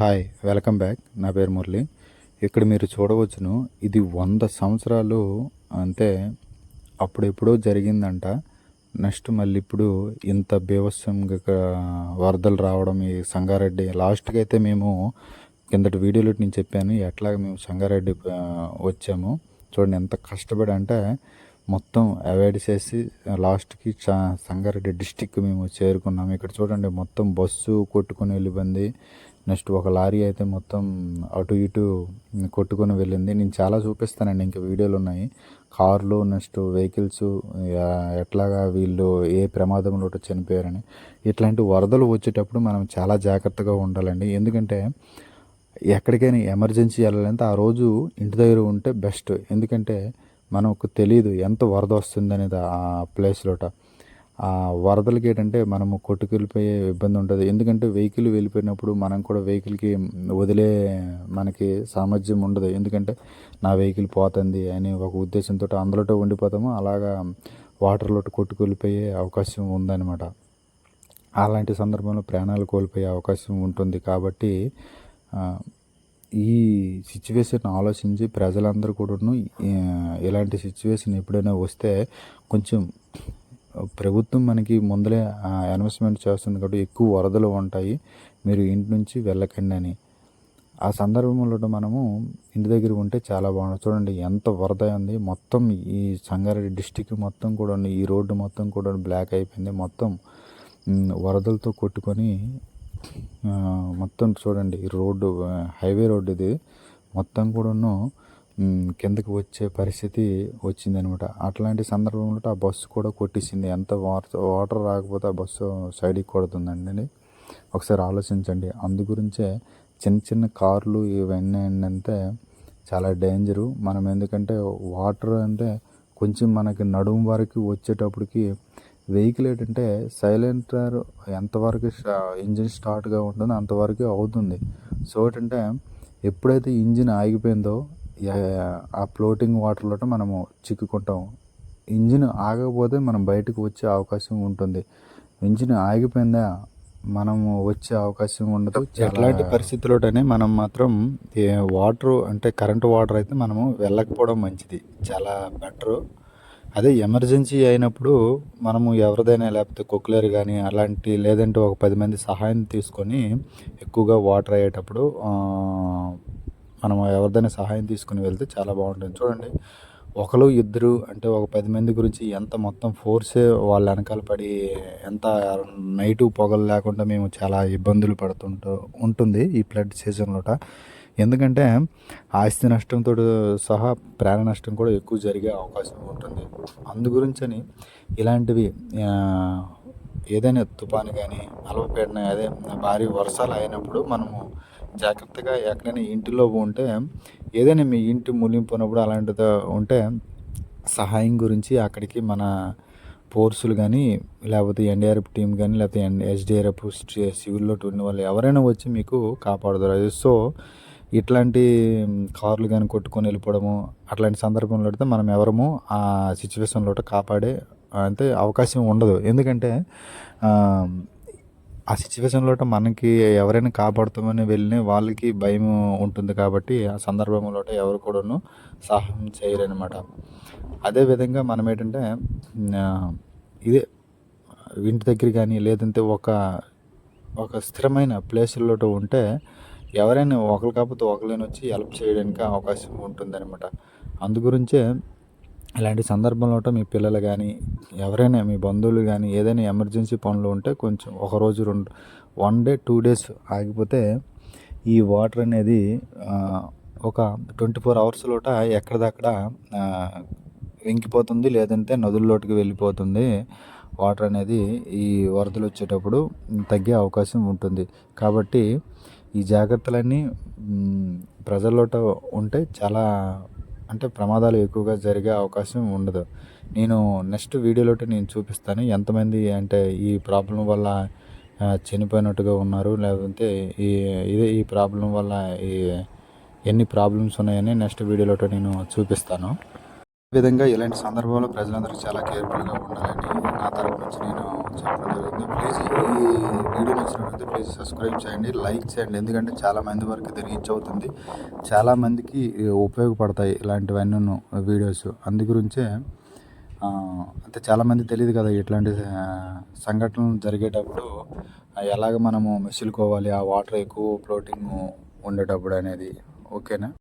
Hi welcome back నా పేరు మురళి. ఇక్కడ మీరు చూడవచ్చును ఇది వంద సంవత్సరాలు అంటే అప్పుడెప్పుడో జరిగిందంట. నెక్స్ట్ మళ్ళీ ఇప్పుడు ఇంత బీభత్సంగా వరదలు రావడం ఈ సంగారెడ్డి. లాస్ట్కి అయితే మేము కిందటి వీడియోలో నేను చెప్పాను ఎట్లాగ మేము సంగారెడ్డి వచ్చాము. చూడండి ఎంత కష్టపడి అంటే మొత్తం అవాయిడ్ చేసి లాస్ట్కి చా సంగారెడ్డి డిస్టిక్ మేము చేరుకున్నాము. ఇక్కడ చూడండి మొత్తం బస్సు కొట్టుకొని వెళ్ళిపోయింది. నెక్స్ట్ ఒక లారీ అయితే మొత్తం అటు ఇటు కొట్టుకొని వెళ్ళింది. నేను చాలా చూపిస్తానండి ఇంకా వీడియోలు ఉన్నాయి. కార్లు నెక్స్ట్ వెహికల్స్ ఎట్లాగా వీళ్ళు ఏ ప్రమాదంలో చనిపోయారని. ఇట్లాంటి వరదలు వచ్చేటప్పుడు మనం చాలా జాగ్రత్తగా ఉండాలండి. ఎందుకంటే ఎక్కడికైనా ఎమర్జెన్సీ వెళ్ళాలంటే ఆ రోజు ఇంటి దగ్గర ఉంటే బెస్ట్. ఎందుకంటే మనకు తెలియదు ఎంత వరద వస్తుందనేది ఆ ప్లేస్లోట ఆ వరదలకి ఏంటంటే మనము కొట్టుకెళ్ళిపోయే ఇబ్బంది ఉంటుంది. ఎందుకంటే వెహికల్ వెళ్ళిపోయినప్పుడు మనం కూడా వెహికల్కి వదిలే మనకి సామర్థ్యం ఉండదు. ఎందుకంటే నా వెహికల్ పోతుంది అని ఒక ఉద్దేశంతో అందులోటో ఉండిపోతాము. అలాగా వాటర్లో కొట్టుకెళ్ళిపోయే అవకాశం ఉందన్నమాట. అలాంటి సందర్భంలో ప్రాణాలు కోల్పోయే అవకాశం ఉంటుంది. కాబట్టి ఈ సిచ్యువేషన్ ఆలోచించి ప్రజలందరూ కూడాను ఇలాంటి సిచ్యువేషన్ ఎప్పుడైనా వస్తే కొంచెం ప్రభుత్వం మనకి ముందలే అనౌన్స్మెంట్ చేస్తుంది కాబట్టి ఎక్కువ వరదలు ఉంటాయి మీరు ఇంటి నుంచి వెళ్ళకండి అని. ఆ సందర్భంలో మనము ఇంటి దగ్గర ఉంటే చాలా బాగుంటుంది. చూడండి ఎంత వరద ఉంది. మొత్తం ఈ సంగారెడ్డి డిస్టిక్ మొత్తం కూడా ఈ రోడ్డు మొత్తం కూడా బ్లాక్ అయిపోయింది. మొత్తం వరదలతో కొట్టుకొని మొత్తం చూడండి ఈ రోడ్డు హైవే రోడ్డు ఇది మొత్తం కూడాను మ్, కిందకి వచ్చే పరిస్థితి వచ్చిందనమాట. అట్లాంటి సందర్భంలో ఆ బస్సు కూడా కొట్టేసింది. ఎంత వాటర్ వాటర్ రాకపోతే ఆ బస్సు సైడ్కి కొడుతుందండి ఒకసారి ఆలోచించండి. అందు గురించే చిన్న చిన్న కార్లు ఇవన్నీ ఏంటంటే చాలా డేంజరు. మనం ఎందుకంటే వాటర్ అంటే కొంచెం మనకి నడుము వరకు వచ్చేటప్పటికి వెహికల్ ఏంటంటే సైలెంటర్ ఎంతవరకు ఇంజిన్ స్టార్ట్గా ఉంటుందో అంతవరకు అవుతుంది. సో ఏంటంటే ఎప్పుడైతే ఇంజిన్ ఆగిపోయిందో ఆ ఫ్లోటింగ్ వాటర్లో మనము చిక్కుకుంటాం. ఇంజిన్ ఆగకపోతే మనం బయటకు వచ్చే అవకాశం ఉంటుంది. ఇంజిన్ ఆగిపోయిందా మనము వచ్చే అవకాశం ఉండదు. ఎట్లాంటి పరిస్థితుల్లోనే మనం మాత్రం వాటర్ అంటే కరెంటు వాటర్ అయితే మనము వెళ్ళకపోవడం మంచిది. చాలా బెటరు. అదే ఎమర్జెన్సీ అయినప్పుడు మనము ఎవరిదైనా లేకపోతే కొక్లేరు కానీ అలాంటి లేదంటే ఒక పది మంది సహాయం తీసుకొని ఎక్కువగా వాటర్ అయ్యేటప్పుడు మనం ఎవరిదైనా సహాయం తీసుకుని వెళ్తే చాలా బాగుంటుంది. చూడండి ఒకరు ఇద్దరు అంటే ఒక పది మంది గురించి ఎంత మొత్తం ఫోర్సే వాళ్ళ వెనకాల పడి ఎంత నైటు పొగలు లేకుండా మేము చాలా ఇబ్బందులు పడుతుంటూ ఉంటుంది ఈ ఫ్లడ్ సీజన్లోట ఎందుకంటే ఆస్తి నష్టంతో సహా ప్రాణ నష్టం కూడా ఎక్కువ జరిగే అవకాశం ఉంటుంది. అందు గురించని ఇలాంటివి ఏదైనా తుఫాను కానీ అలవపీడన అదే భారీ వర్షాలు అయినప్పుడు మనము జాగ్రత్తగా ఎక్కడైనా ఇంటిలో ఉంటే ఏదైనా మీ ఇంటి మునిగిపోయినప్పుడు అలాంటిది ఉంటే సహాయం గురించి అక్కడికి మన ఫోర్సులు కానీ లేకపోతే ఎన్డీఆర్ఎఫ్ టీం కానీ లేకపోతే ఎన్ ఎస్డిఆర్ఎఫ్ సివిల్లో ఉన్న వాళ్ళు ఎవరైనా వచ్చి మీకు కాపాడుతారు. సో ఇట్లాంటి కార్లు కానీ కొట్టుకొని వెళ్ళిపోవడము అట్లాంటి సందర్భంలో అయితే మనం ఎవరము ఆ సిచ్యువేషన్లో కాపాడే అంటే అవకాశం ఉండదు. ఎందుకంటే ఆ, సిచ్యువేషన్లో మనకి ఎవరైనా కాపాడుతామని వెళ్ళిన వాళ్ళకి భయం ఉంటుంది కాబట్టి ఆ సందర్భంలో ఎవరు కూడాను సహాయం చేయరనమాట అదేవిధంగా మనం ఏంటంటే ఇదే ఇంటి దగ్గర కానీ లేదంటే ఒక ఒక స్థిరమైన ప్లేసుల్లో ఉంటే ఎవరైనా ఒకరు కాకపోతే ఒకరైనా వచ్చి హెల్ప్ చేయడానికి అవకాశం ఉంటుందన్నమాట. అందుగురించే ఇలాంటి సందర్భంలో మీ పిల్లలు కానీ ఎవరైనా మీ బంధువులు కానీ ఏదైనా ఎమర్జెన్సీ పనులు ఉంటే కొంచెం ఒక రోజు రెండు వన్ డే టూ డేస్ ఆగిపోతే ఈ వాటర్ అనేది ఒక ట్వంటీ ఫోర్ అవర్స్ లోట ఎక్కడిదక్కడ వెంకిపోతుంది లేదంటే నదుల్లోటికి వెళ్ళిపోతుంది. వాటర్ అనేది ఈ వరదలు వచ్చేటప్పుడు తగ్గే అవకాశం ఉంటుంది. కాబట్టి ఈ జాగ్రత్తలన్నీ ప్రజల్లోట ఉంటే చాలా అంటే ప్రమాదాలు ఎక్కువగా జరిగే అవకాశం ఉండదు. నేను నెక్స్ట్ వీడియోలో నేను చూపిస్తాను ఎంతమంది అంటే ఈ ప్రాబ్లం వల్ల చనిపోయినట్టుగా ఉన్నారు లేదంటే ఈ ఇదే ఈ ప్రాబ్లం వల్ల ఈ ఎన్ని ప్రాబ్లమ్స్ ఉన్నాయని నెక్స్ట్ వీడియోలో నేను చూపిస్తాను. విధంగా ఇలాంటి సందర్భంలో ప్రజలందరూ చాలా కేర్ఫుల్గా ఉండాలని నా తరపు నుంచి నేను చెప్పడం జరిగింది. ప్లీజ్ ఈ వీడియో నచ్చినట్లయితే ప్లీజ్ సబ్స్క్రైబ్ చేయండి లైక్ చేయండి. ఎందుకంటే చాలామంది వరకు ఇది రీచ్ అవుతుంది. చాలామందికి ఉపయోగపడతాయి ఇలాంటివన్నీ వీడియోస్. అందు గురించే అంటే చాలామంది తెలియదు కదా ఇట్లాంటి సంఘటనలు జరిగేటప్పుడు ఎలాగ మనము మెసులుకోవాలి? ఆ వాటర్ ఎక్కువ ఫ్లోటింగ్ ఉండేటప్పుడు అనేది. ఓకేనా